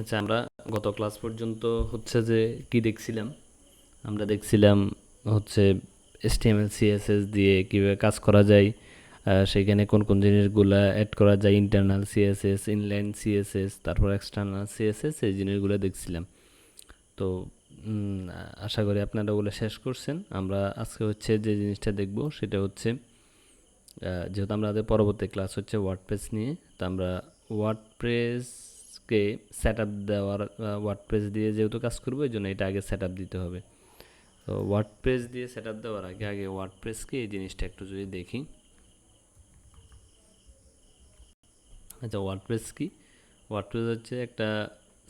আচ্ছা আমরা গত ক্লাস পর্যন্ত হচ্ছে যে কি দেখছিলাম? আমরা দেখছিলাম হচ্ছে এসটিএমএল সিএসএস দিয়ে কীভাবে কাজ করা যায় সেখানে কোন কোন জিনিসগুলো অ্যাড করা যায় ইন্টারনাল সিএসএস ইনলাইন সিএসএস তারপর এক্সটার্নাল সিএসএস এই জিনিসগুলো দেখছিলাম। তো আশা করি আপনারা ওগুলো শেষ করছেন। আমরা আজকে হচ্ছে যে জিনিসটা দেখব সেটা হচ্ছে যেহেতু আমাদের পরবর্তী ক্লাস হচ্ছে ওয়ার্ডপ্রেস নিয়ে, তো আমরা ওয়ার্ডপ্রেসকে সেট আপ দেওয়ার ওয়ার্ডপ্রেস দিয়ে যেহেতু কাজ করব, এই জন্য এটা আগে সেট আপ দিতে হবে। তো ওয়ার্ডপ্রেস দিয়ে সেট আপ দেওয়ার আগে আগে ওয়ার্ডপ্রেসকে এই জিনিসটা একটু যদি দেখি। আচ্ছা ওয়ার্ডপ্রেস কি? ওয়ার্ডপ্রেস হচ্ছে একটা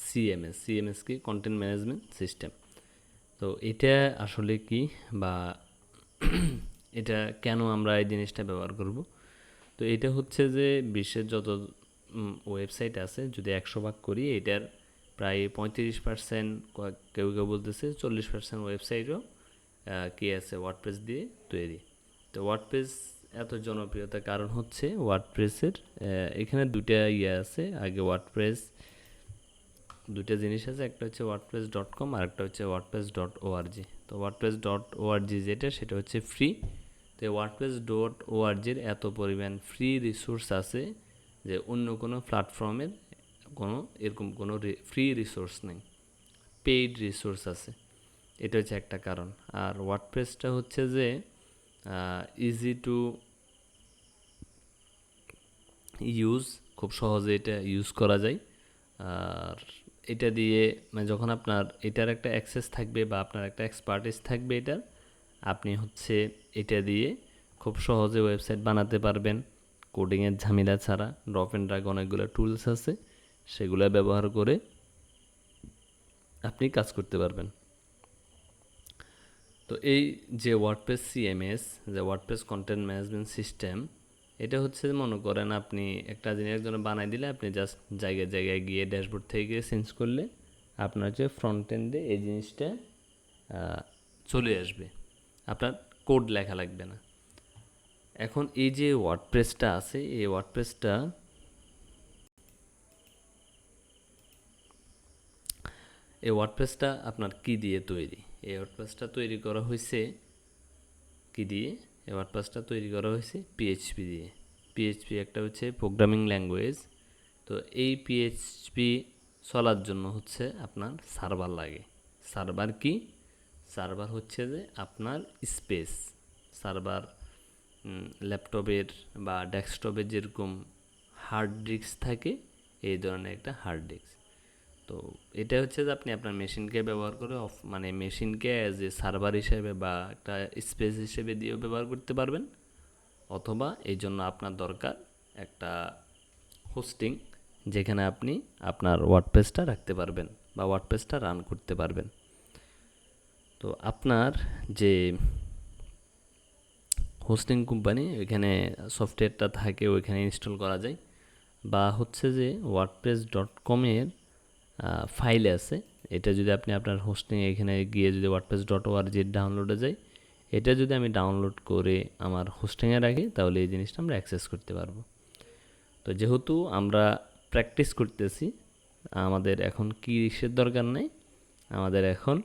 সিএমএস সিএমএস কি? কন্টেন্ট ম্যানেজমেন্ট সিস্টেম তো এটা আসলে কি বা এটা কেন আমরা এই জিনিসটা ব্যবহার করব? তো এটা হচ্ছে যে বিশ্বের যত ওয়েবসাইট আছে, যদি একশো ভাগ করি, এটার প্রায় পঁয়ত্রিশ পার্সেন্ট কেউ কেউ বলতেছে চল্লিশ পার্সেন্ট ওয়েবসাইটও কি আছে ওয়ার্ডপ্রেস দিয়ে তৈরি। তো ওয়ার্ডপ্রেস এত জনপ্রিয়তার কারণ হচ্ছে ওয়ার্ডপ্রেসের এখানে দুটা ইয়ে আছে, আগে ওয়ার্ডপ্রেস দুটো জিনিস আছে, একটা হচ্ছে ওয়ার্ডপ্রেস ডট কম আর একটা হচ্ছে WordPress dot O R G তো WordPress dot O R G যেটা, সেটা হচ্ছে ফ্রি তো ওয়ার্ডপ্রেস ডট ওআরজির এত পরিমাণ ফ্রি রিসোর্স আছে যে অন্য কোনো প্ল্যাটফর্মের কোনো এরকম কোনো ফ্রি রিসোর্স নেই। পেইড রিসোর্স আছে। এটা হচ্ছে একটা কারণ। আর ওয়ার্ডপ্রেসটা হচ্ছে যে ইজি টু ইউজ খুব সহজে এটা ইউজ করা যায়। আর এটা দিয়ে মানে যখন আপনার এটার একটা অ্যাক্সেস থাকবে বা আপনার একটা এক্সপার্টিস থাকবে এটার, আপনি হচ্ছে এটা দিয়ে খুব সহজে ওয়েবসাইট বানাতে পারবেন। কোডিংয়ের ঝামেলা ছাড়া ড্রপ অ্যান্ড ড্রাগ অনেকগুলো টুলস আছে, সেগুলো ব্যবহার করে আপনি কাজ করতে পারবেন। তো এই যে ওয়ার্ডপ্রেস সিএমএস যে ওয়ার্ডপ্রেস কন্টেন্ট ম্যানেজমেন্ট সিস্টেম এটা হচ্ছে মনে করেন আপনি একটা জিনিস একজনে বানাই দিলে আপনি জাস্ট জায়গায় জায়গায় গিয়ে ড্যাশবোর্ড থেকে গিয়ে চেঞ্জ করলে আপনার হচ্ছে ফ্রন্ট এন্ডে এই জিনিসটা চলে আসবে। আপনার কোড লেখা লাগবে না। এখন এই যে ওয়ার্ডপ্রেসটা আছে, এই ওয়ার্ডপ্রেসটা এই ওয়ার্ডপ্রেসটা আপনার কি দিয়ে তৈরি? এই ওয়ার্ডপ্রেসটা তৈরি করা হয়েছে কি দিয়ে? এই ওয়ার্ডপ্রেসটা তৈরি করা হয়েছে পিএইচপি দিয়ে। পিএইচপি একটা হচ্ছে প্রোগ্রামিং ল্যাঙ্গুয়েজ তো এই পিএইচপি চলার জন্য হচ্ছে আপনার সার্ভার লাগে। সার্ভার কি? সার্ভার হচ্ছে যে আপনার স্পেস সার্ভার ল্যাপটপের বা ডেস্কটপের যেরকম হার্ড ডিস্ক থাকে, এই ধরনের একটা হার্ড ডিস্ক তো এটা হচ্ছে যে আপনি আপনার মেশিনকে ব্যবহার করে অফ মানে মেশিনকে অ্যাজ এ সার্ভার হিসেবে বা একটা স্পেস হিসেবে দিয়েও ব্যবহার করতে পারবেন, অথবা এই জন্য আপনার দরকার একটা হোস্টিং যেখানে আপনি আপনার ওয়ার্ডপ্রেসটা রাখতে পারবেন বা ওয়ার্ডপ্রেসটা রান করতে পারবেন। তো আপনার যে হোস্টিং কোম্পানি ওইখানে সফটওয়্যারটা থাকে, ওইখানে ইনস্টল করা যায়। বা হচ্ছে যে ওয়ার্ডপ্রেস ডট কমের ফাইল আছে। এটা যদি আপনি আপনার হোস্টিং এখানে গিয়ে যদি ওয়ার্ডপ্রেস ডট ওআরজি ডাউনলোডে যাই, এটা যদি আমি ডাউনলোড করে আমার হোস্টিংয়ে রাখি তাহলে এই জিনিসটা আমরা অ্যাক্সেস করতে পারব। তো যেহেতু আমরা প্র্যাকটিস করতেছি, আমাদের এখন কি ইসের দরকার নেই, আমাদের এখন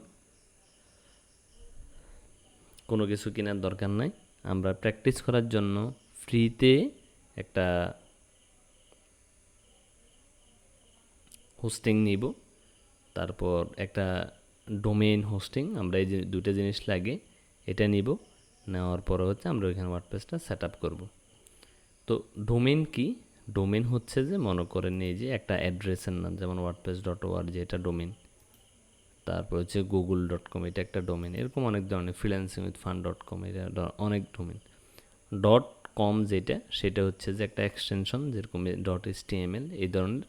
কোনো কিছু কেনার দরকার নাই। আমরা প্র্যাকটিস করার জন্য ফ্রিতে একটা হোস্টিং নিব। তারপর একটা ডোমেইন হোস্টিং আমরা এই দুটো জিনিস লাগে, এটা নিব। নেওয়ার পরে হচ্ছে আমরা ওইখানে ওয়ার্ডপ্রেসটা সেট আপ করব। তো ডোমেন কি? ডোমেন হচ্ছে যে মনে করেন এই যে একটা অ্যাড্রেসের নাম, যেমন ওয়ার্ডপ্রেস ডট ওয়ার যে এটা ডোমেন তারপর হচ্ছে গুগল ডট কম এটা একটা ডোমেন এরকম অনেক ধরনের freelancing with fund dot com এটা অনেক ডোমেন ডট কম যেটা, সেটা হচ্ছে যে একটা এক্সটেনশন যেরকম dot S T M L এই ধরনের।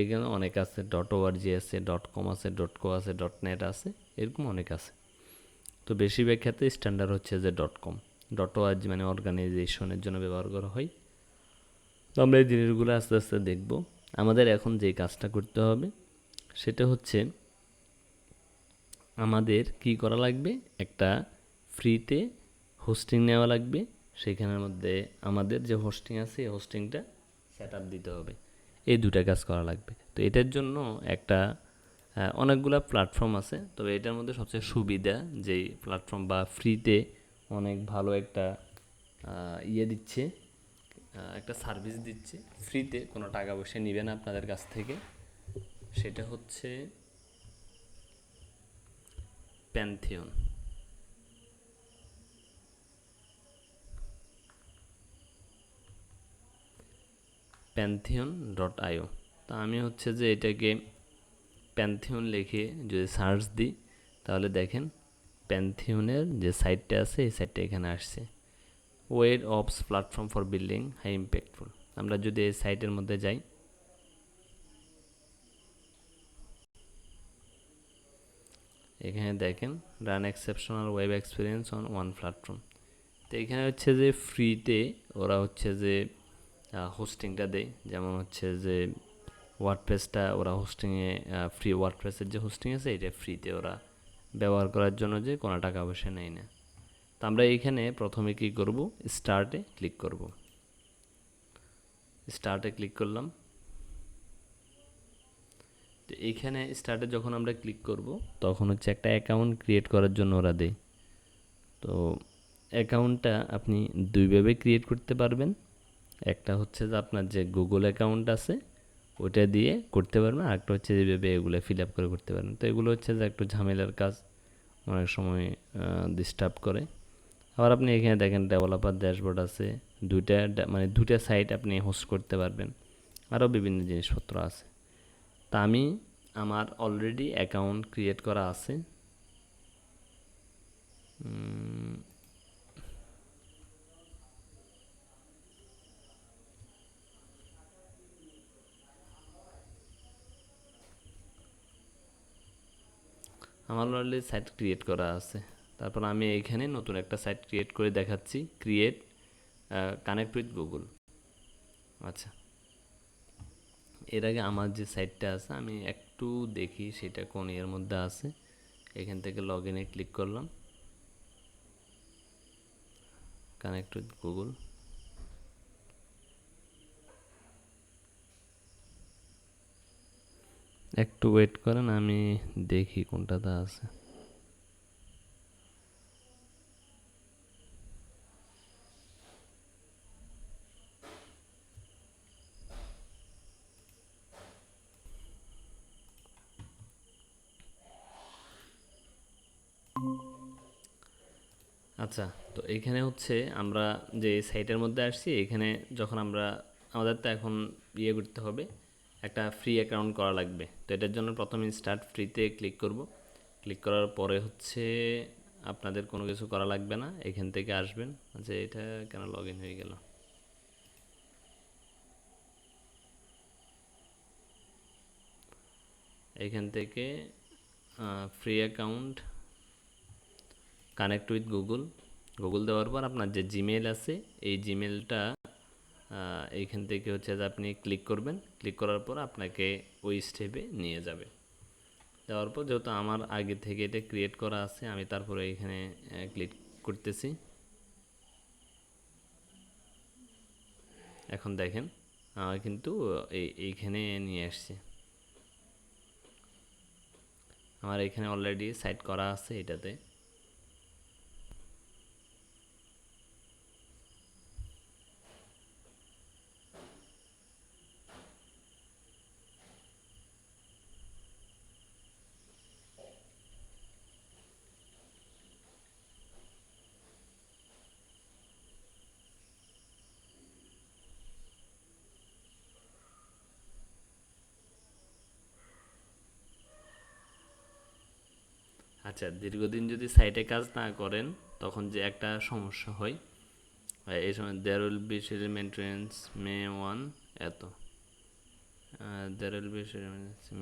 এখানে অনেক আছে ডট ওআরজি আছে ডট কম আছে ডট কো আছে ডট নেট আছে, এরকম অনেক আছে। তো বেশিরভাগ ক্ষেত্রে স্ট্যান্ডার্ড হচ্ছে যে ডট কম ডট ওআরজি মানে অর্গানাইজেশনের জন্য ব্যবহার করা হয়। তো আমরা এই জিনিসগুলো আস্তে আস্তে দেখব। আমাদের এখন যে কাজটা করতে হবে, সেটা হচ্ছে আমাদের কি করা লাগবে? একটা ফ্রিতে হোস্টিং নেওয়া লাগবে। সেখানের মধ্যে আমাদের যে হোস্টিং আছে এই হোস্টিংটা সেট আপ দিতে হবে। এই দুটা কাজ করা লাগবে। তো এটার জন্য একটা অনেকগুলা প্ল্যাটফর্ম আছে। তবে এটার মধ্যে সবচেয়ে সুবিধা যেই প্ল্যাটফর্ম বা ফ্রিতে অনেক ভালো একটা ইয়ে দিচ্ছে একটা সার্ভিস দিচ্ছে। ফ্রিতে কোনো টাকা পয়সা নেবে না আপনাদের কাছ থেকে। সেটা হচ্ছে প্যান্থিয়ন প্যান্থিয়ন ডট আইও তা আমি হচ্ছে যে এটাকে প্যান্থিয়ন লিখে যদি সার্চ দিই, তাহলে দেখেন প্যান্থিয়নের যে সাইটটা আছে, এই সাইটটা এখানে আসছে। Web ops platform for building high impactful আমরা যদি এই সাইটের মধ্যে যাই এখানে দেখেন run exceptional web experience on one platform তো এখানে হচ্ছে যে ফ্রিতে ওরা হচ্ছে যে হোস্টিংটা দেয়। যেমন হচ্ছে যে ওয়ার্ডপ্রেসটা ওরা হোস্টিংয়ে ফ্রি ওয়ার্ডপ্রেসের যে হোস্টিং আছে, এটা ফ্রিতে ওরা ব্যবহার করার জন্য যে কোনো টাকা পয়সা নেয় না। তো আমরা এইখানে প্রথমে কি করব? স্টার্টে ক্লিক করব। স্টার্টে ক্লিক করলাম। তো এইখানে স্টার্টে যখন আমরা ক্লিক করব, তখন হচ্ছে একটা অ্যাকাউন্ট ক্রিয়েট করার জন্য ওরা দেয়। তো অ্যাকাউন্টটা আপনি দুইভাবে ক্রিয়েট করতে পারবেন। একটা হচ্ছে যে আপনার যে গুগল অ্যাকাউন্ট আছে ওটা দিয়ে করতে পারবেন। আর একটা হচ্ছে যেভাবে এগুলো ফিল আপ করে করতে পারবেন। তো এগুলো হচ্ছে যে একটু ঝামেলার কাজ, অনেক সময় ডিস্টার্ব করে। আবার আপনি এখানে দেখেন ডেভেলপার ড্যাশবোর্ড আছে। দুইটা মানে দুইটা সাইট আপনি হোস্ট করতে পারবেন। আরও বিভিন্ন জিনিসপত্র আছে। তা আমি আমার অলরেডি অ্যাকাউন্ট ক্রিয়েট করা আছে। আমার অলরেডি সাইট ক্রিয়েট করা আছে। তারপর আমি এখানে নতুন একটা সাইট ক্রিয়েট করে দেখাচ্ছি। ক্রিয়েট কানেক্ট উইথ গুগল আচ্ছা। এর আগে আমার যে সাইটটা আছে, আমি একটু দেখি সেটা কোন এর মধ্যে আছে। এখান থেকে লগ ইনে ক্লিক করলাম। কানেক্ট উইথ গুগল একটু ওয়েট করেন, আমি দেখি কোনটাতে আছে। আচ্ছা তো এখানে হচ্ছে আমরা যে সাইটের মধ্যে আসছি, এখানে যখন আমরা, আমাদের তো এখন ইয়ে করতে হবে, একটা ফ্রি অ্যাকাউন্ট করা লাগবে। তো এটার জন্য প্রথমে স্টার্ট ফ্রিতে ক্লিক করব। ক্লিক করার পরে হচ্ছে আপনাদের কোনো কিছু করা লাগবে না, এখান থেকে আসবেন। আচ্ছা এটা কেন লগ হয়ে গেল? এখান থেকে free account connect with Google Google দেওয়ার পর আপনার যে জিমেল আছে, এই জিমেলটা এইখান থেকে হচ্ছে যে আপনি ক্লিক করবেন। ক্লিক করার পর আপনাকে ওই স্টেপে নিয়ে যাবে। দেওয়ার পর যেহেতু আমার আগে থেকে এটা ক্রিয়েট করা আছে, আমি তারপরে এখানে ক্লিক করতেছি। এখন দেখেন কিন্তু এই, এইখানে নিয়ে আসছে। আমার এখানে অলরেডি সাইট করা আছে এটাতে। আচ্ছা দীর্ঘদিন যদি সাইটে কাজ না করেন, তখন যে একটা সমস্যা হয় এই সময় there will be schedule maintenance may one এত। There will be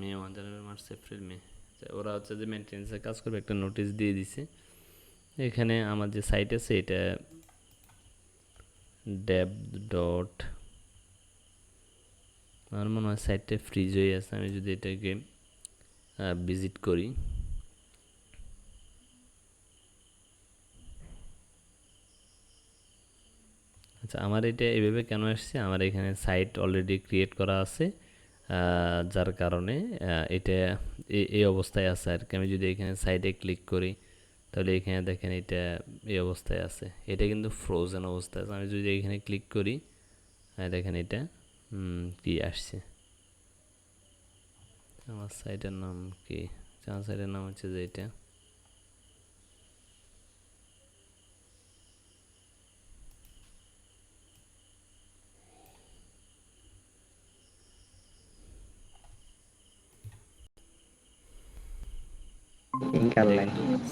may one will March April May ওরা হচ্ছে যে মেনটেন্সের কাজ করবে, একটা নোটিশ দিয়ে দিছে। এখানে আমার যে সাইট আছে, এটা ড্যাব ডট আমার মনে হয় সাইটটা ফ্রিজ হয়ে আছে, আমি যদি এটাকে ভিজিট করি। আচ্ছা আমার এটা এভাবে কেন আসছে? আমার এখানে সাইট অলরেডি ক্রিয়েট করা আছে যার কারণে এটা এই অবস্থায় আছে আর কি আমি যদি এখানে সাইডে ক্লিক করি, তাহলে এখানে দেখেন এটা এই অবস্থায় আছে। এটা কিন্তু ফ্রোজেন অবস্থায় আছে। আমি যদি এখানে ক্লিক করি দেখেন এটা কি আসছে? আমার সাইটের নাম কি? আমার সাইটের নাম হচ্ছে যে এটা।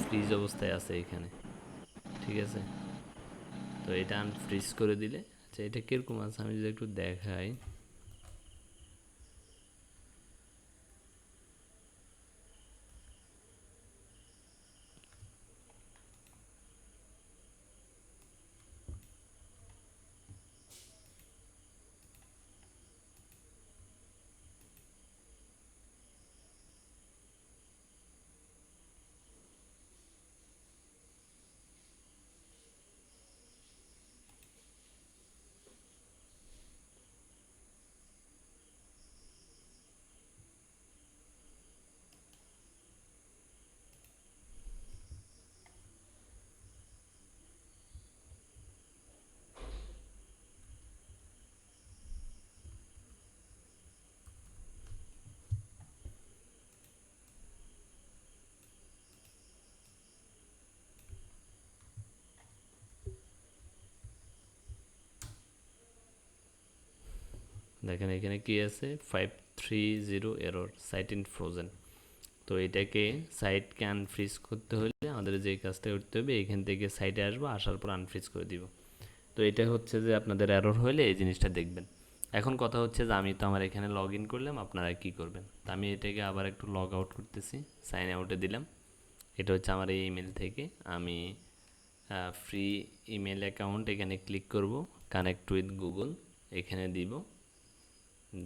ফ্রিজ অবস্থায় আছে এখানে। ঠিক আছে? তো এটা আনফ্রিজ করে দিলে আচ্ছা এটা কীরকম আছে? আমি যদি একটু দেখাই। দেখেন এখানে কি আছে? Five three zero error site in frozen তো এটাকে সাইটকে আনফ্রিজ করতে হলে আমাদের যে কাজটা করতে হবে, এখান থেকে সাইটে আসব, আসার পর আনফ্রিজ করে দিব। তো এটা হচ্ছে যে আপনাদের এরর হলে এই জিনিসটা দেখবেন। এখন কথা হচ্ছে যে আমি তো আমার এখানে লগ ইন করলাম, আপনারা কি করবেন? তো আমি এটাকে আবার একটু লগ আউট করতেছি সাইন আউটে দিলাম। এটা হচ্ছে আমার এই ইমেল থেকে। আমি ফ্রি ইমেল অ্যাকাউন্ট এখানে ক্লিক করব কানেক্ট উইথ গুগল এখানে দিব।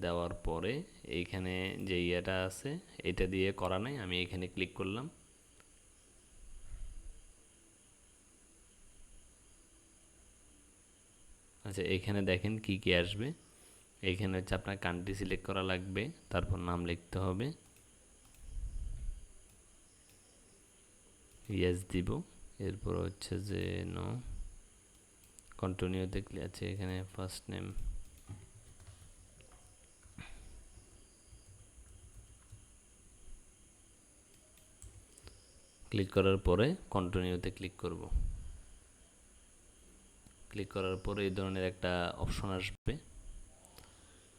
দেওয়ার পরে এইখানে যে ইয়েটা আছে এটা দিয়ে করা নাই, আমি এখানে ক্লিক করলাম। আচ্ছা এখানে দেখেন কি কি আসবে। এখানে হচ্ছে আপনার কান্ট্রি সিলেক্ট করা লাগবে, তারপর নাম লিখতে হবে। ইয়েস দিব, এরপর হচ্ছে যে নো কন্টিনিউ দেখলে আছে এখানে ফার্স্ট নেম ক্লিক করার পরে কন্টিনিউতে ক্লিক করব। ক্লিক করার পরে এই ধরনের একটা অপশন আসবে।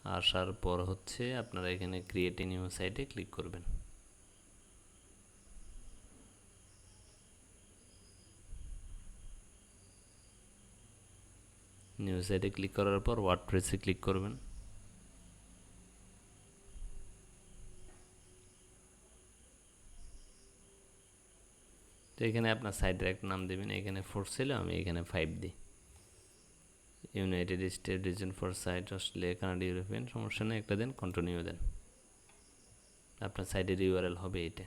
আসার পর হচ্ছে আপনারা এখানে ক্রিয়েট এ নিউ সাইটে ক্লিক করবেন। নিউ সাইটে ক্লিক করার পর ওয়ার্ডপ্রেসে ক্লিক করবেন। তো এখানে আপনার সাইটের একটা নাম দেবেন, এখানে ফোর ছিল আমি এখানে ফাইভ দিই। United state region for site Australia Canada European সমস্যা নেই, একটা দেন কন্টিনিউ দেন। আপনার সাইটের ইউআরএল হবে এটা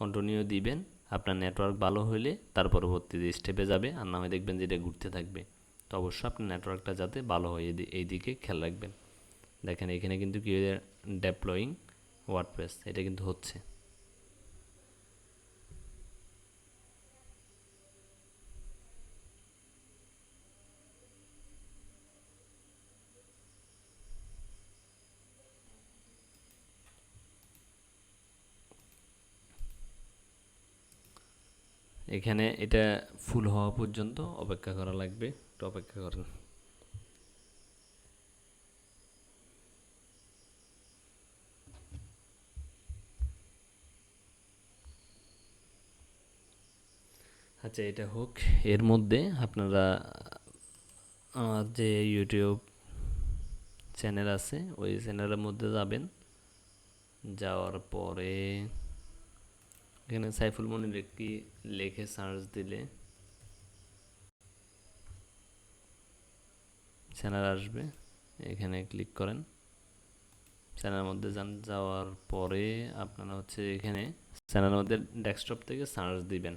কন্টিনিউ দিবেন, আপনার নেটওয়ার্ক ভালো হলে তার পরবর্তী স্টেপে যাবে, আর নামে দেখবেন যে এটা ঘুরতে থাকবে। তো অবশ্যই আপনার নেটওয়ার্কটা যাতে ভালো হয়, এই দিকে খেয়াল রাখবেন। দেখেন, এখানে কিন্তু কি ডেপ্লয়িং ওয়ার্ডপ্রেস এটা কিন্তু হচ্ছে। এখানে এটা ফুল হওয়া পর্যন্ত অপেক্ষা করা লাগবে। একটু অপেক্ষা করেন। আচ্ছা এটা হোক। এর মধ্যে আপনারা, আমার যে ইউটিউব চ্যানেল আছে, ওই চ্যানেলের মধ্যে যাবেন। যাওয়ার পরে এখানে সাইফুল মনির একটি লেখে সার্চ দিলে চ্যানেল আসবে। এখানে ক্লিক করেন। চ্যানেলের মধ্যে যান, যাওয়ার পরে আপনারা হচ্ছে এখানে চ্যানেলের মধ্যে ডেস্কটপ থেকে সার্চ দিবেন।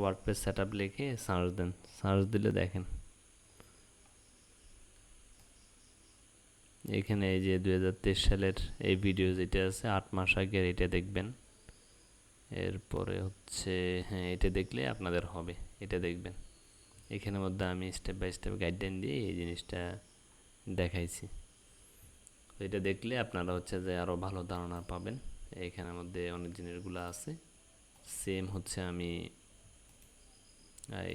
ওয়ার্ডপ্রেস সেট আপ লিখে সার্চ দেন। সার্চ দিলে দেখেন। এখানে এই যে দু হাজার তেইশ সালের এই ভিডিও যেটা আছে, আট মাস আগের, এটা দেখবেন। এরপরে হচ্ছে হ্যাঁ এটা দেখলে আপনাদের হবে। এটা দেখবেন। এখানের মধ্যে আমি স্টেপ বাই স্টেপ গাইডলাইন দিয়ে এই জিনিসটা দেখাইছি। তো এটা দেখলে আপনারা হচ্ছে যে আরও ভালো ধারণা পাবেন। এইখানের মধ্যে অনেক জিনিসগুলো আছে। সেম হচ্ছে আমি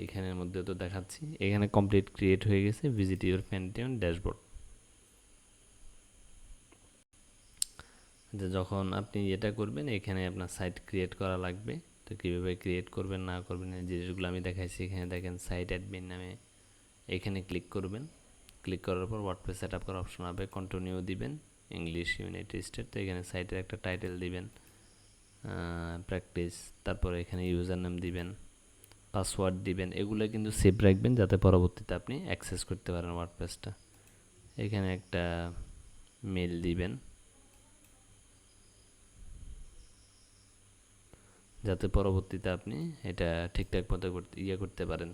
এখানের মধ্যে তো দেখাচ্ছি। এখানে কমপ্লিট ক্রিয়েট হয়ে গেছে। ভিজিট ইউর প্যান্টিয়ন ড্যাশবোর্ড যে যখন আপনি এটা করবেন, এখানে আপনার সাইট ক্রিয়েট করা লাগবে। তো কীভাবে ক্রিয়েট করবেন, না করবেন জিনিসগুলো আমি দেখাইছি। এখানে দেখেন সাইট অ্যাডমিন নামে এখানে ক্লিক করবেন। ক্লিক করার পর ওয়ার্ডপ্রেস সেট আপ করার অপশন হবে। কন্টিনিউ দিবেন। ইংলিশ ইউনাইটেড স্টেট তো এখানে সাইটের একটা টাইটেল দিবেন। প্র্যাকটিস তারপরে এখানে ইউজার নাম দিবেন। পাসওয়ার্ড দিবেন, এগুলো কিন্তু সেভ রাখবেন যাতে পরবর্তীতে আপনি অ্যাক্সেস করতে পারেন ওয়ার্ডপ্রেসটা এখানে একটা মেল দিবেন। যাতে পরবর্তীতে আপনি এটা ঠিকঠাক মতো করতে ইয়ে করতে পারেন।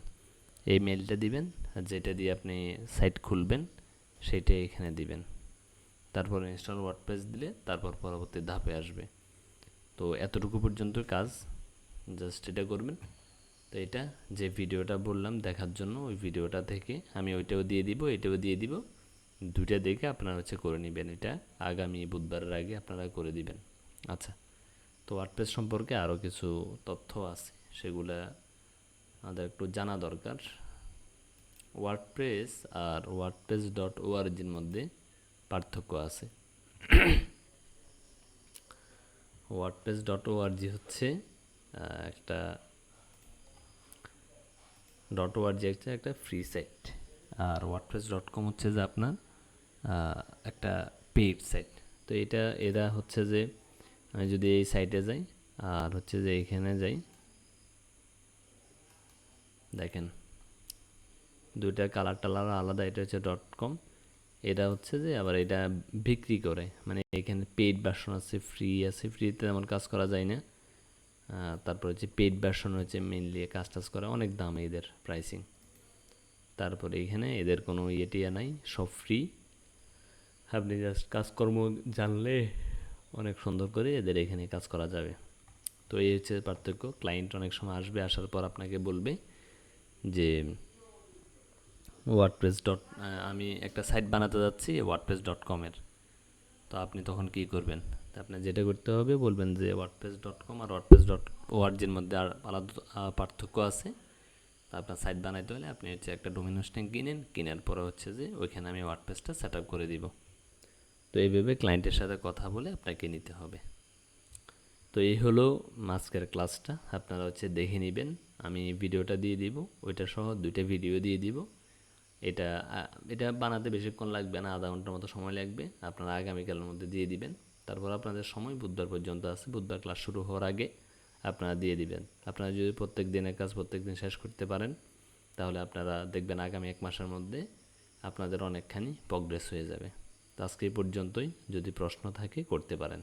এই মেলটা দিবেন, আর যেটা দিয়ে আপনি সাইট খুলবেন সেইটা এখানে দিবেন। তারপর ইনস্টল ওয়ার্ডপ্রেস দিলে তারপর পরবর্তী ধাপে আসবে। তো এতটুকু পর্যন্ত কাজ জাস্ট এটা করবেন। তো এটা যে ভিডিওটা বললাম দেখার জন্য, ওই ভিডিওটা থেকে আমি ওইটাও দিয়ে দিব, এটাও দিয়ে দিব। দুইটা দেখে আপনারা হচ্ছে করে নেবেন এটা। আগামী বুধবারের আগে আপনারা করে দিবেন। আচ্ছা তো ওয়ার্ডপ্রেস সম্পর্কে আরও কিছু তথ্য আছে, সেগুলা আমাদের একটু জানা দরকার। ওয়ার্ডপ্রেস আর ওয়ার্ডপ্রেস ডট ওআরজির মধ্যে পার্থক্য আছে। ওয়ার্ডপ্রেস ডট ওআরজি হচ্ছে একটা ডট ওআরজি হচ্ছে একটা ফ্রি সাইট আর ওয়ার্ডপ্রেস ডট কম হচ্ছে যে আপনার একটা পেইড সাইট তো এটা এরা হচ্ছে যে আমি যদি এই সাইটে যাই, আর হচ্ছে যে এখানে যাই, দেখেন, দুইটা কালার টালার আলাদা, এটা হচ্ছে ডট কম এটা হচ্ছে যে আবার এটা বিক্রি করে। মানে এখানে পেইড ভার্সন আছে ফ্রি আছে ফ্রিতে তেমন কাজ করা যায় না। তারপর হচ্ছে পেইড ভার্সন হচ্ছে মেনলি কাজ টাজ করে, অনেক দাম এদের প্রাইসিং তারপরে এখানে এদের কোনো ইয়েটিয়া নাই, সব ফ্রি আপনি জাস্ট কাজকর্ম জানলে অনেক সুন্দর করে এদের এখানে কাজ করা যাবে। তো এই হচ্ছে পার্থক্য ক্লায়েন্ট অনেক সময় আসবে, আসার পর আপনাকে বলবে যে ওয়ার্ডপ্রেস ডট আমি একটা সাইট বানাতে যাচ্ছি ওয়ার্ডপ্রেস ডট কমের তো আপনি তখন কী করবেন? আপনার যেটা করতে হবে, বলবেন যে ওয়ার্ডপ্রেস ডট কম আর ওয়ার্ডপ্রেস ডট ওআরজির মধ্যে আর আলাদা পার্থক্য আছে। তো আপনার সাইট বানাইতে হলে আপনি হচ্ছে একটা ডোমিন হোস্টিং কিনেন, কেনার পরে হচ্ছে যে ওইখানে আমি ওয়ার্ডপ্রেসটা সেট আপ করে দিব। তো এইভাবে ক্লায়েন্টের সাথে কথা বলে আপনাকে নিতে হবে। তো এই হলো মাস্কের ক্লাসটা আপনারা হচ্ছে দেখে নেবেন, আমি ভিডিওটা দিয়ে দিব, ওইটা সহ দুইটা ভিডিও দিয়ে দিব। এটা এটা বানাতে বেশিক্ষণ লাগবে না, আধা ঘণ্টার মতো সময় লাগবে। আপনারা আগামীকালের মধ্যে দিয়ে দিবেন। তারপর আপনাদের সময় বুধবার পর্যন্ত আছে। বুধবার ক্লাস শুরু হওয়ার আগে আপনারা দিয়ে দিবেন। আপনারা যদি প্রত্যেক দিনের কাজ প্রত্যেক দিন শেষ করতে পারেন, তাহলে আপনারা দেখবেন আগামী এক মাসের মধ্যে আপনাদের অনেকখানি প্রগ্রেস হয়ে যাবে। তো আজকে পর্যন্তই। যদি প্রশ্ন থাকে, করতে পারেন।